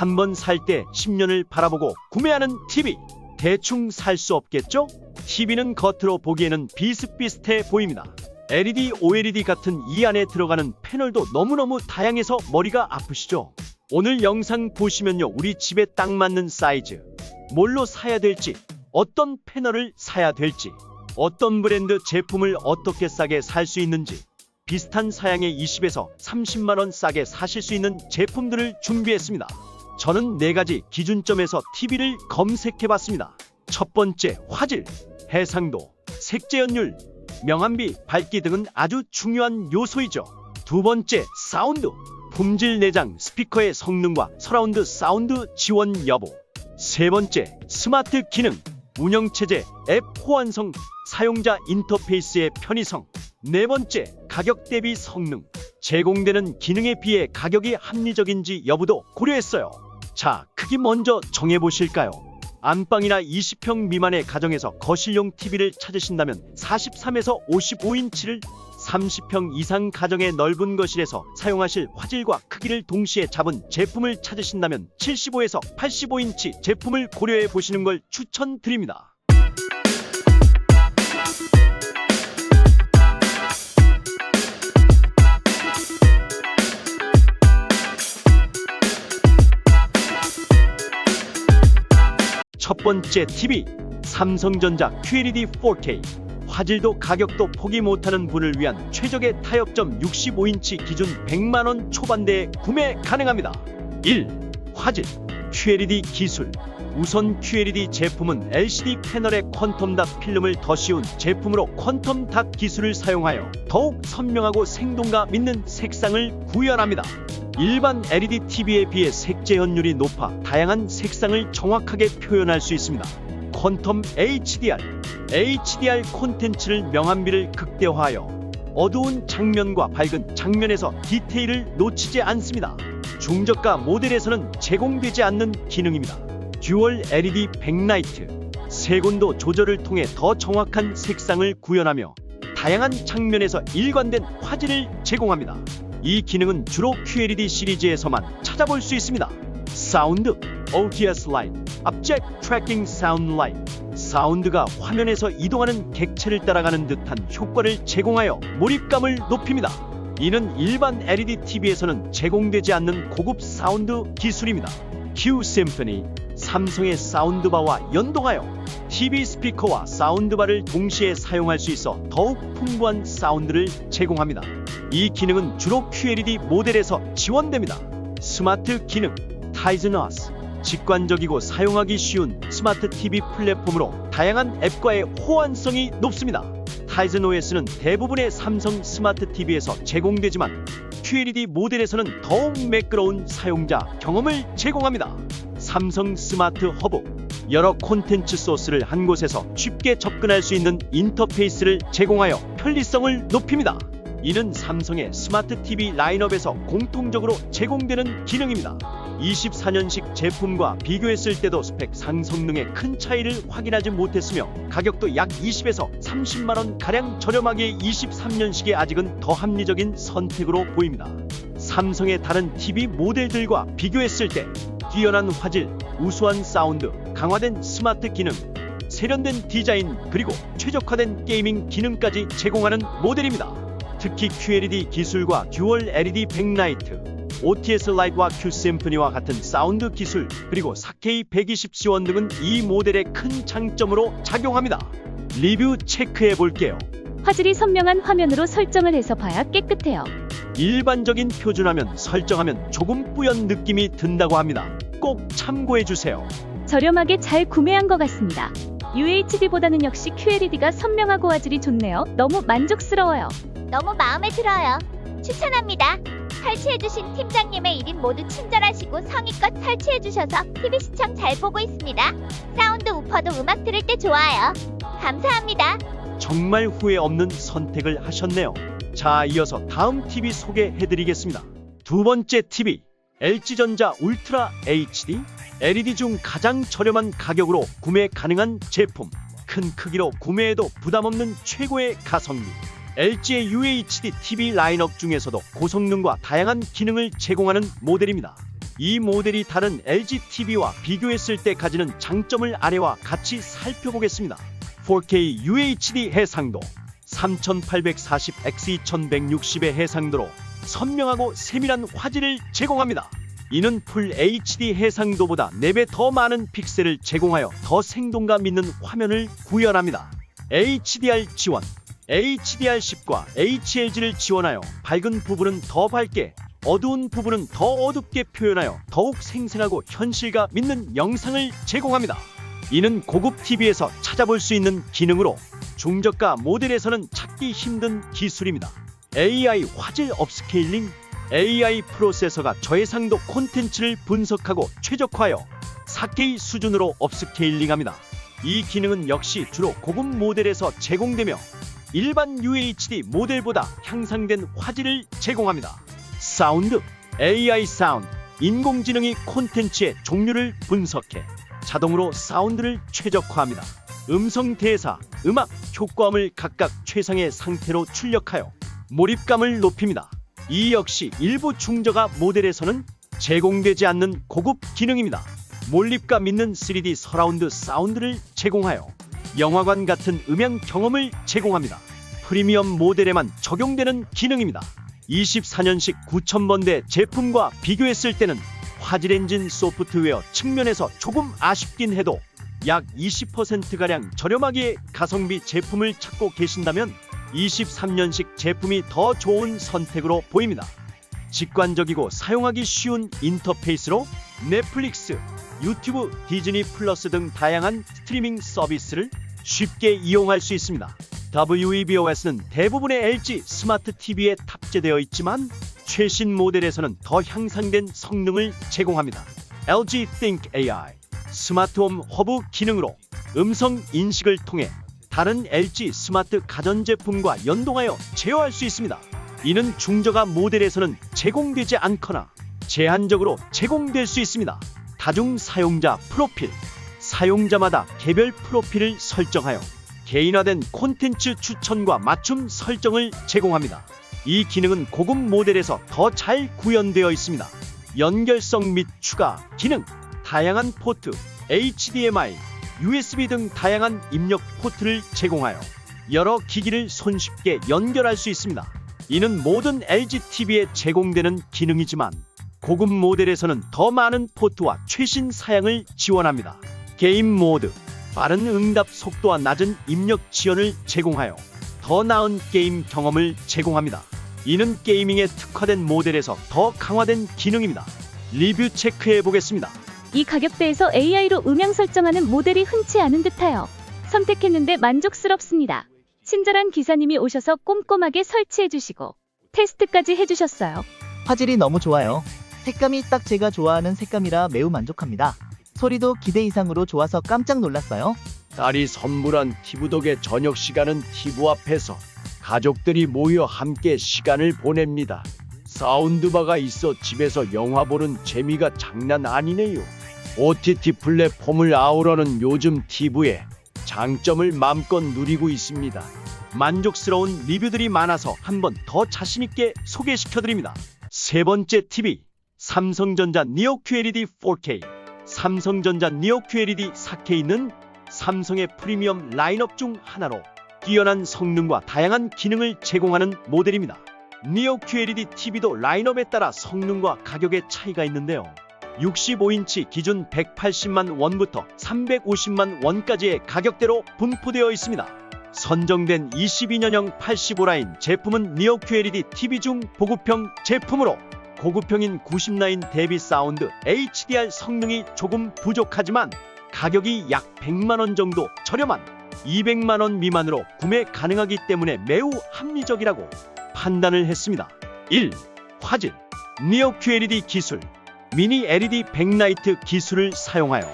한 번 살 때 10년을 바라보고 구매하는 TV. 대충 살 수 없겠죠? TV는 겉으로 보기에는 비슷비슷해 보입니다. LED, OLED 같은 이 안에 들어가는 패널도 너무너무 다양해서 머리가 아프시죠? 오늘 영상 보시면요. 우리 집에 딱 맞는 사이즈. 뭘로 사야 될지, 어떤 패널을 사야 될지, 어떤 브랜드 제품을 어떻게 싸게 살 수 있는지, 비슷한 사양의 20에서 30만원 싸게 사실 수 있는 제품들을 준비했습니다. 저는 네 가지 기준점에서 TV를 검색해 봤습니다. 첫 번째, 화질, 해상도, 색재 연율, 명암비, 밝기 등은 아주 중요한 요소이죠. 두 번째, 사운드, 품질 내장, 스피커의 성능과 서라운드 사운드 지원 여부. 세 번째, 스마트 기능, 운영체제, 앱 호환성, 사용자 인터페이스의 편의성. 네 번째, 가격 대비 성능. 제공되는 기능에 비해 가격이 합리적인지 여부도 고려했어요. 자, 크기 먼저 정해보실까요? 안방이나 20평 미만의 가정에서 거실용 TV를 찾으신다면 43에서 55인치를 30평 이상 가정의 넓은 거실에서 사용하실 화질과 크기를 동시에 잡은 제품을 찾으신다면 75에서 85인치 제품을 고려해 보시는 걸 추천드립니다. 번째 TV 삼성전자 QLED 4K 화질도 가격도 포기 못하는 분을 위한 최적의 타협점 65인치 기준 100만원 초반대에 구매 가능합니다. 1. 화질 QLED 기술 우선 QLED 제품은 LCD 패널에 퀀텀 닥 필름을 더 씌운 제품으로 퀀텀 닥 기술을 사용하여 더욱 선명하고 생동감 있는 색상을 구현합니다. 일반 LED TV에 비해 색재현율이 높아 다양한 색상을 정확하게 표현할 수 있습니다. 퀀텀 HDR HDR 콘텐츠를 명암비를 극대화하여 어두운 장면과 밝은 장면에서 디테일을 놓치지 않습니다. 중저가 모델에서는 제공되지 않는 기능입니다. 듀얼 LED 백라이트 색온도 조절을 통해 더 정확한 색상을 구현하며 다양한 장면에서 일관된 화질을 제공합니다. 이 기능은 주로 QLED 시리즈에서만 찾아볼 수 있습니다. 사운드 OTS 라이트 Object Tracking Sound Light 사운드가 화면에서 이동하는 객체를 따라가는 듯한 효과를 제공하여 몰입감을 높입니다. 이는 일반 LED TV에서는 제공되지 않는 고급 사운드 기술입니다. Q Symphony 삼성의 사운드바와 연동하여 TV 스피커와 사운드바를 동시에 사용할 수 있어 더욱 풍부한 사운드를 제공합니다. 이 기능은 주로 QLED 모델에서 지원됩니다. 스마트 기능 타이즈너스 직관적이고 사용하기 쉬운 스마트 TV 플랫폼으로 다양한 앱과의 호환성이 높습니다. 타이즌 OS는 대부분의 삼성 스마트 TV에서 제공되지만 QLED 모델에서는 더욱 매끄러운 사용자 경험을 제공합니다. 삼성 스마트 허브 여러 콘텐츠 소스를 한 곳에서 쉽게 접근할 수 있는 인터페이스를 제공하여 편리성을 높입니다. 이는 삼성의 스마트 TV 라인업에서 공통적으로 제공되는 기능입니다. 24년식 제품과 비교했을 때도 스펙 상 성능의 큰 차이를 확인하지 못했으며 가격도 약 20에서 30만 원 가량 저렴하게 23년식에 아직은 더 합리적인 선택으로 보입니다. 삼성의 다른 TV 모델들과 비교했을 때 뛰어난 화질, 우수한 사운드, 강화된 스마트 기능, 세련된 디자인 그리고 최적화된 게이밍 기능까지 제공하는 모델입니다. 특히 QLED 기술과 듀얼 LED 백라이트, OTS 라이트와 Q 심프니와 같은 사운드 기술, 그리고 4K 120 지원 등은 이 모델의 큰 장점으로 작용합니다. 리뷰 체크해 볼게요. 화질이 선명한 화면으로 설정을 해서 봐야 깨끗해요. 일반적인 표준화면 설정하면 조금 뿌연 느낌이 든다고 합니다. 꼭 참고해 주세요. 저렴하게 잘 구매한 것 같습니다. UHD보다는 역시 QLED가 선명하고 화질이 좋네요. 너무 만족스러워요. 너무 마음에 들어요. 추천합니다. 설치해주신 팀장님의 1인 모두 친절하시고 성의껏 설치해주셔서 TV 시청 잘 보고 있습니다. 사운드 우퍼도 음악 들을 때 좋아요. 감사합니다. 정말 후회 없는 선택을 하셨네요. 자, 이어서 다음 TV 소개해드리겠습니다. 두 번째 TV, LG전자 울트라 HD, LED 중 가장 저렴한 가격으로 구매 가능한 제품, 큰 크기로 구매해도 부담 없는 최고의 가성비. LG의 UHD TV 라인업 중에서도 고성능과 다양한 기능을 제공하는 모델입니다. 이 모델이 다른 LG TV와 비교했을 때 가지는 장점을 아래와 같이 살펴보겠습니다. 4K UHD 해상도 3840x2160의 해상도로 선명하고 세밀한 화질을 제공합니다. 이는 풀 HD 해상도보다 4배 더 많은 픽셀을 제공하여 더 생동감 있는 화면을 구현합니다. HDR 지원 HDR10과 HLG를 지원하여 밝은 부분은 더 밝게 어두운 부분은 더 어둡게 표현하여 더욱 생생하고 현실감 있는 영상을 제공합니다. 이는 고급 TV에서 찾아볼 수 있는 기능으로 중저가 모델에서는 찾기 힘든 기술입니다. AI 화질 업스케일링 AI 프로세서가 저해상도 콘텐츠를 분석하고 최적화하여 4K 수준으로 업스케일링합니다. 이 기능은 역시 주로 고급 모델에서 제공되며 일반 UHD 모델보다 향상된 화질을 제공합니다. 사운드 AI 사운드 인공지능이 콘텐츠의 종류를 분석해 자동으로 사운드를 최적화합니다. 음성 대사, 음악, 효과음을 각각 최상의 상태로 출력하여 몰입감을 높입니다. 이 역시 일부 중저가 모델에서는 제공되지 않는 고급 기능입니다. 몰입감 있는 3D 서라운드 사운드를 제공하여 영화관 같은 음향 경험을 제공합니다. 프리미엄 모델에만 적용되는 기능입니다. 24년식 9000번대 제품과 비교했을 때는 화질 엔진 소프트웨어 측면에서 조금 아쉽긴 해도 약 20%가량 저렴하기에 가성비 제품을 찾고 계신다면 23년식 제품이 더 좋은 선택으로 보입니다. 직관적이고 사용하기 쉬운 인터페이스로 넷플릭스, 유튜브, 디즈니 플러스 등 다양한 스트리밍 서비스를 쉽게 이용할 수 있습니다. WEBOS는 대부분의 LG 스마트 TV에 탑재되어 있지만 최신 모델에서는 더 향상된 성능을 제공합니다. LG Think AI 스마트홈 허브 기능으로 음성 인식을 통해 다른 LG 스마트 가전제품과 연동하여 제어할 수 있습니다. 이는 중저가 모델에서는 제공되지 않거나 제한적으로 제공될 수 있습니다. 다중 사용자 프로필 사용자마다 개별 프로필을 설정하여 개인화된 콘텐츠 추천과 맞춤 설정을 제공합니다. 이 기능은 고급 모델에서 더 잘 구현되어 있습니다. 연결성 및 추가 기능, 다양한 포트, HDMI, USB 등 다양한 입력 포트를 제공하여 여러 기기를 손쉽게 연결할 수 있습니다. 이는 모든 LG TV에 제공되는 기능이지만 고급 모델에서는 더 많은 포트와 최신 사양을 지원합니다. 게임 모드, 빠른 응답 속도와 낮은 입력 지연을 제공하여 더 나은 게임 경험을 제공합니다. 이는 게이밍에 특화된 모델에서 더 강화된 기능입니다. 리뷰 체크해 보겠습니다. 이 가격대에서 AI로 음향 설정하는 모델이 흔치 않은 듯하여 선택했는데 만족스럽습니다. 친절한 기사님이 오셔서 꼼꼼하게 설치해주시고 테스트까지 해주셨어요. 화질이 너무 좋아요. 색감이 딱 제가 좋아하는 색감이라 매우 만족합니다. 소리도 기대 이상으로 좋아서 깜짝 놀랐어요. 딸이 선물한 티브 덕에 저녁 시간은 티브 앞에서 가족들이 모여 함께 시간을 보냅니다. 사운드바가 있어 집에서 영화 보는 재미가 장난 아니네요. OTT 플랫폼을 아우러는 요즘 TV에 장점을 마음껏 누리고 있습니다. 만족스러운 리뷰들이 많아서 한 번 더 자신있게 소개시켜드립니다. 세 번째 TV 삼성전자 니오 QLED 4K 삼성전자 니오 QLED 4K는 삼성의 프리미엄 라인업 중 하나로 뛰어난 성능과 다양한 기능을 제공하는 모델입니다. 니오 QLED TV도 라인업에 따라 성능과 가격의 차이가 있는데요. 65인치 기준 180만 원부터 350만 원까지의 가격대로 분포되어 있습니다. 선정된 22년형 85라인 제품은 니오 QLED TV 중 보급형 제품으로 고급형인 90라인 대비 사운드 HDR 성능이 조금 부족하지만 가격이 약 100만원 정도 저렴한 200만원 미만으로 구매 가능하기 때문에 매우 합리적이라고 판단을 했습니다. 1. 화질 니오 QLED 기술 미니 LED 백라이트 기술을 사용하여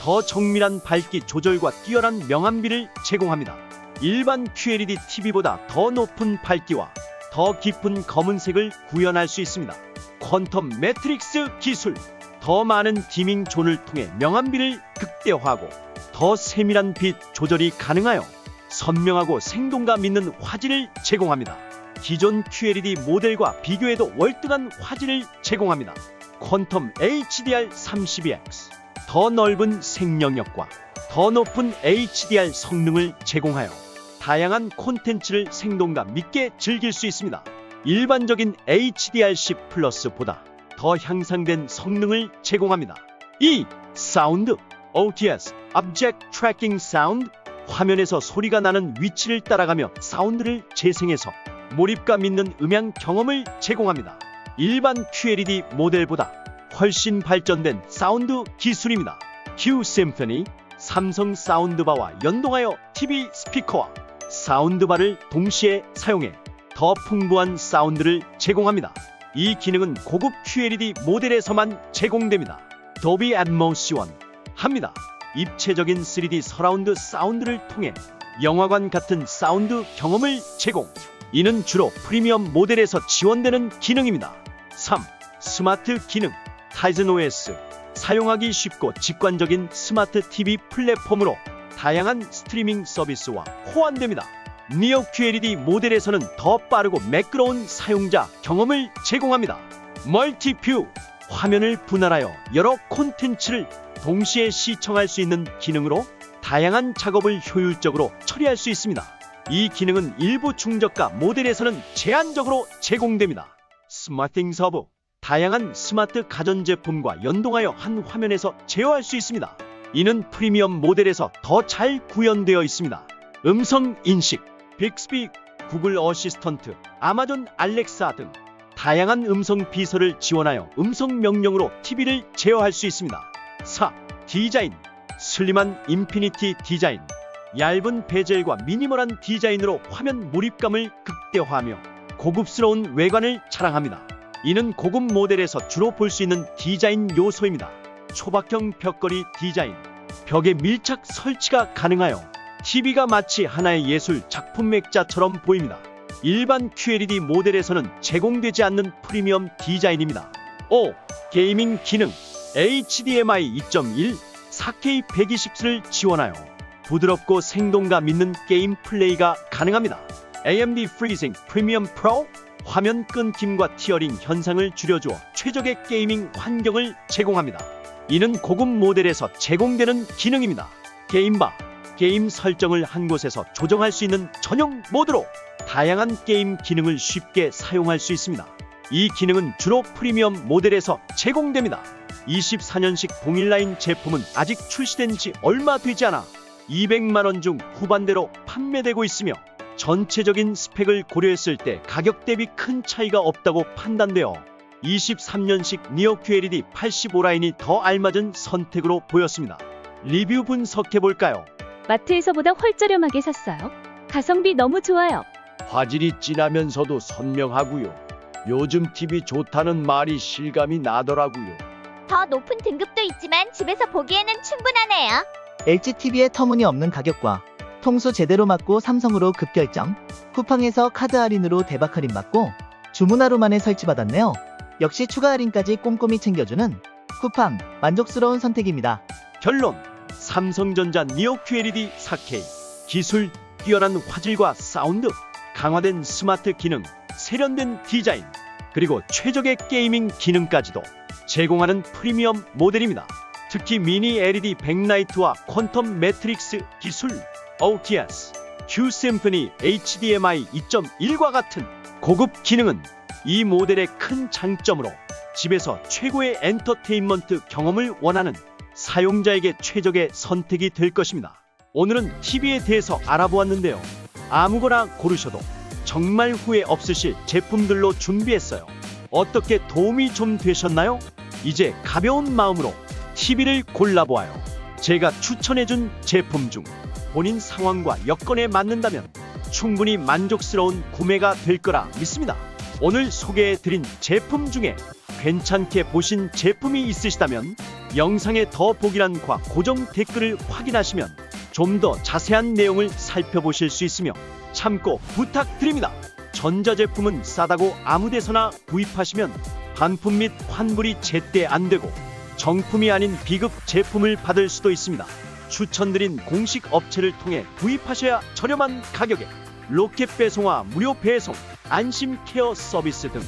더 정밀한 밝기 조절과 뛰어난 명암비를 제공합니다. 일반 QLED TV보다 더 높은 밝기와 더 깊은 검은색을 구현할 수 있습니다. 퀀텀 매트릭스 기술 더 많은 디밍 존을 통해 명암비를 극대화하고 더 세밀한 빛 조절이 가능하여 선명하고 생동감 있는 화질을 제공합니다. 기존 QLED 모델과 비교해도 월등한 화질을 제공합니다. 퀀텀 HDR32X 더 넓은 생명력과 더 높은 HDR 성능을 제공하여 다양한 콘텐츠를 생동감 있게 즐길 수 있습니다. 일반적인 HDR10 플러스보다 더 향상된 성능을 제공합니다. 2. 사운드 OTS Object Tracking Sound 화면에서 소리가 나는 위치를 따라가며 사운드를 재생해서 몰입감 있는 음향 경험을 제공합니다. 일반 QLED 모델보다 훨씬 발전된 사운드 기술입니다. Q Symphony 삼성 사운드바와 연동하여 TV 스피커와 사운드바를 동시에 사용해 더 풍부한 사운드를 제공합니다. 이 기능은 고급 QLED 모델에서만 제공됩니다. 도비 atmos 원 합니다. 입체적인 3D 서라운드 사운드를 통해 영화관 같은 사운드 경험을 제공. 이는 주로 프리미엄 모델에서 지원되는 기능입니다. 3. 스마트 기능 타이즌 OS 사용하기 쉽고 직관적인 스마트 TV 플랫폼으로 다양한 스트리밍 서비스와 호환됩니다. 니어 QLED 모델에서는 더 빠르고 매끄러운 사용자 경험을 제공합니다. 멀티뷰 화면을 분할하여 여러 콘텐츠를 동시에 시청할 수 있는 기능으로 다양한 작업을 효율적으로 처리할 수 있습니다. 이 기능은 일부 중저가 모델에서는 제한적으로 제공됩니다. 스마팅 서브 다양한 스마트 가전제품과 연동하여 한 화면에서 제어할 수 있습니다. 이는 프리미엄 모델에서 더 잘 구현되어 있습니다. 음성 인식, 빅스비, 구글 어시스턴트, 아마존 알렉사 등 다양한 음성 비서를 지원하여 음성 명령으로 TV를 제어할 수 있습니다. 4. 디자인 슬림한 인피니티 디자인 얇은 베젤과 미니멀한 디자인으로 화면 몰입감을 극대화하며 고급스러운 외관을 자랑합니다. 이는 고급 모델에서 주로 볼 수 있는 디자인 요소입니다. 초박형 벽걸이 디자인 벽에 밀착 설치가 가능하여 TV가 마치 하나의 예술 작품 맥자처럼 보입니다. 일반 QLED 모델에서는 제공되지 않는 프리미엄 디자인입니다. 5. 게이밍 기능 HDMI 2.1 4K 120를 지원하여 부드럽고 생동감 있는 게임 플레이가 가능합니다. AMD Freezing Premium Pro 화면 끊김과 티어링 현상을 줄여주어 최적의 게이밍 환경을 제공합니다. 이는 고급 모델에서 제공되는 기능입니다. 게임바 게임 설정을 한 곳에서 조정할 수 있는 전용 모드로 다양한 게임 기능을 쉽게 사용할 수 있습니다. 이 기능은 주로 프리미엄 모델에서 제공됩니다. 24년식 동일라인 제품은 아직 출시된 지 얼마 되지 않아 200만원 중 후반대로 판매되고 있으며 전체적인 스펙을 고려했을 때 가격 대비 큰 차이가 없다고 판단되어 23년식 니어 QLED 85라인이 더 알맞은 선택으로 보였습니다. 리뷰 분석해볼까요? 마트에서보다 훨 저렴하게 샀어요. 가성비 너무 좋아요. 화질이 진하면서도 선명하고요. 요즘 TV 좋다는 말이 실감이 나더라고요. 더 높은 등급도 있지만 집에서 보기에는 충분하네요. LGTV의 터무니없는 가격과 통수 제대로 맞고 삼성으로 급결정, 쿠팡에서 카드 할인으로 대박 할인 받고 주문 하루 만에 설치받았네요. 역시 추가 할인까지 꼼꼼히 챙겨주는 쿠팡 만족스러운 선택입니다. 결론 삼성전자 니오 QLED 4K 기술 뛰어난 화질과 사운드 강화된 스마트 기능 세련된 디자인 그리고 최적의 게이밍 기능까지도 제공하는 프리미엄 모델입니다. 특히 미니 LED 백라이트와 퀀텀 매트릭스 기술 OTS, Q Symphony HDMI 2.1과 같은 고급 기능은 이 모델의 큰 장점으로 집에서 최고의 엔터테인먼트 경험을 원하는 사용자에게 최적의 선택이 될 것입니다. 오늘은 TV에 대해서 알아보았는데요. 아무거나 고르셔도 정말 후회 없으실 제품들로 준비했어요. 어떻게 도움이 좀 되셨나요? 이제 가벼운 마음으로 TV를 골라보아요. 제가 추천해준 제품 중 본인 상황과 여건에 맞는다면 충분히 만족스러운 구매가 될 거라 믿습니다. 오늘 소개해드린 제품 중에 괜찮게 보신 제품이 있으시다면 영상의 더 보기란과 고정 댓글을 확인하시면 좀 더 자세한 내용을 살펴보실 수 있으며 참고 부탁드립니다. 전자제품은 싸다고 아무데서나 구입하시면 반품 및 환불이 제때 안 되고 정품이 아닌 비급 제품을 받을 수도 있습니다. 추천드린 공식 업체를 통해 구입하셔야 저렴한 가격에 로켓 배송과 무료 배송, 안심 케어 서비스 등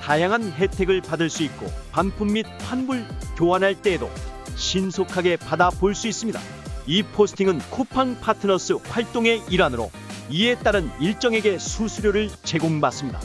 다양한 혜택을 받을 수 있고 반품 및 환불, 교환할 때에도 신속하게 받아 볼 수 있습니다. 이 포스팅은 쿠팡 파트너스 활동의 일환으로 이에 따른 일정에게 수수료를 제공받습니다.